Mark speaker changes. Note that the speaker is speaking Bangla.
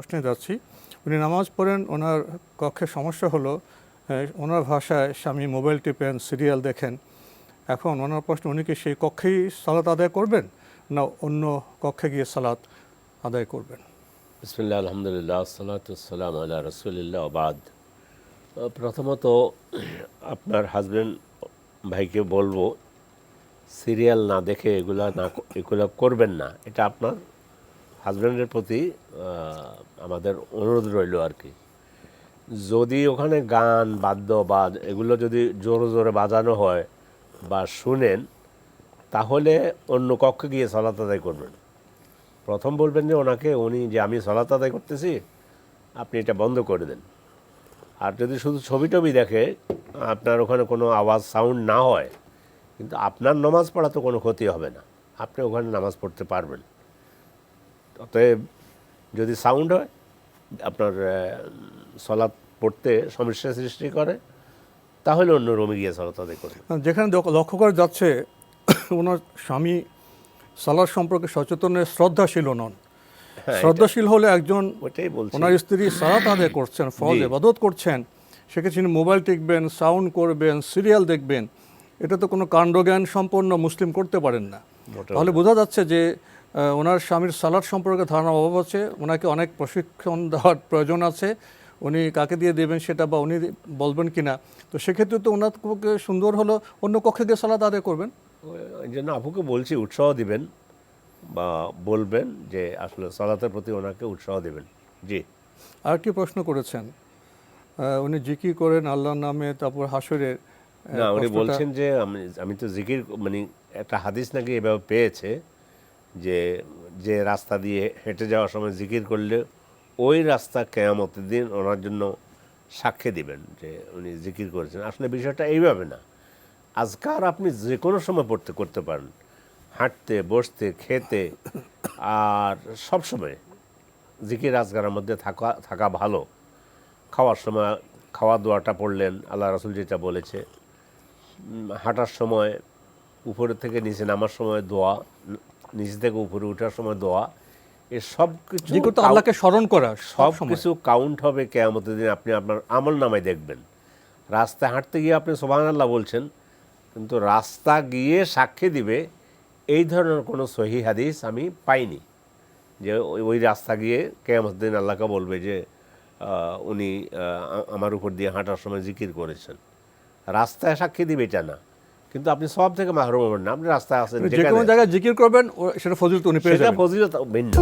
Speaker 1: প্রশ্নে যাচ্ছি। উনি নামাজ পড়েন, ওনার কক্ষে সমস্যা হলো ওনার ভাষায় স্বামী মোবাইল টিপেন, সিরিয়াল দেখেন। এখন ওনার প্রশ্ন, উনি কি সেই কক্ষেই সালাত আদায় করবেন না অন্য কক্ষে গিয়ে সালাত আদায় করবেন?
Speaker 2: বিসমিল্লাহ, আলহামদুলিল্লাহ সালাতাম আল্লাহ রসুলিল্লাহ বাদ। প্রথমত আপনার হাজব্যান্ড ভাইকে বলব, সিরিয়াল না দেখে এগুলা না এগুলো করবেন না। এটা আপনার হাজব্যান্ডের প্রতি আমাদের অনুরোধ রইল আর কি। যদি ওখানে গান বাদ্য বা এগুলো যদি জোরে জোরে বাজানো হয় বা শুনেন, তাহলে অন্য কক্ষে গিয়ে সলাত আদায় করবেন। প্রথম বলবেন যে ওনাকে, উনি যে আমি সলাত আদায় করতেছি, আপনি এটা বন্ধ করে দেন। আর যদি শুধু ছবি টবি দেখে আপনার ওখানে কোনো আওয়াজ, সাউন্ড না হয়, কিন্তু আপনার নামাজ পড়া তো কোনো ক্ষতি হবে না। আপনি ওখানে নামাজ পড়তে পারবেন। অতএব যদি সাউন্ড হয় আপনার সলাৎ পড়তে সমস্যা সৃষ্টি করে তাহলে অন্য রুমে গিয়ে সলাত আদায় করবেন
Speaker 1: যেখানে লক্ষ্য করা যাচ্ছে ওনার স্বামী সালাদ সম্পর্কে সচেতনের শ্রদ্ধাশীল নন।
Speaker 2: হ্যাঁ,
Speaker 1: শ্রদ্ধাশীল হলে একজন
Speaker 2: ওইটাই বলছি।
Speaker 1: ওনার স্ত্রী সালাত আদায় করছেন
Speaker 2: জি।
Speaker 1: এবাদত করছেন সেক্ষেত্রে তিনি মোবাইল টিকবেন সাউন্ড করবেন সিরিয়াল দেখবেন। এটা তো কোনো কাণ্ডজ্ঞান সম্পন্ন মুসলিম করতে পারেন না। তাহলে বোঝা যাচ্ছে যে ওনার স্বামীর সালাদ সম্পর্কে ধারণা অভাব আছে ওনাকে অনেক প্রশিক্ষণ দেওয়ার প্রয়োজন আছে উনি কাকে দিয়ে দেবেন সেটা বা উনি বলবেন কিনা। তো সেক্ষেত্রে তো ওনার পক্ষে সুন্দর হলো অন্য কক্ষে গিয়ে সালাদ আদায় করবেন?
Speaker 2: জন্য আপুকে বলছি উৎসাহ দিবেন বা বলবেন যে আসলে সালাতের প্রতি ওনাকে উৎসাহ দেবেন। জি।
Speaker 1: আর কি প্রশ্ন করেছেন? উনি জিকি করেন আল্লাহর নামে তারপর হাসরের
Speaker 2: না উনি বলছেন যে আমি আমি তো জিকির মানে একটা হাদিস নাকি এভাবে পেয়েছে যে যে রাস্তা দিয়ে হেঁটে যাওয়ার সময় জিকির করলে ওই রাস্তা কেয়ামতের দিন ওনার জন্য সাক্ষী দিবেন যে উনি জিকির করেছেন। আসলে বিষয়টা এইভাবে না। আজকার আপনি যে কোনো সময় পড়তে, করতে পারেন। হাঁটতে, বসতে, খেতে আর সব সময় জিকির আজকারের মধ্যে থাকা থাকা ভালো। খাওয়ার সময় খাওয়া দোয়াটা পড়লেন, আল্লাহ রাসুল যেটা বলেছে হাঁটার সময় উপরে থেকে নিচে নামার সময় দোয়া নিচে থেকে উপরে ওঠার সময় দোয়া এ সব কিছু
Speaker 1: আল্লাহকে স্মরণ করা
Speaker 2: সব কিছু কাউন্ট হবে কেয়ামতের দিন আপনি আপনার আমল নামায় দেখবেন। রাস্তায় হাঁটতে গিয়ে আপনি সোহান আল্লাহ বলছেন কিন্তু রাস্তা গিয়ে সাক্ষী দিবে এই ধরনের কোনো সহি হাদিস আমি পাইনি। যে ওই- রাস্তা গিয়ে কেয়ামতের দিন আল্লাহকে বলবে যে উনি আমার উপর দিয়ে হাঁটার সময় জিকির করেছেন। রাস্তায় সাক্ষী দিবে এটা না। কিন্তু আপনি সব থেকে মাহরুম হবেন না। আপনি রাস্তায় আছেন
Speaker 1: যে কোনো জায়গায় জিকির করবেন সেটা ফজিলত উনি পেয়ে
Speaker 2: সেটা
Speaker 1: যাবেন।
Speaker 2: ফজিলত ভিন্ন।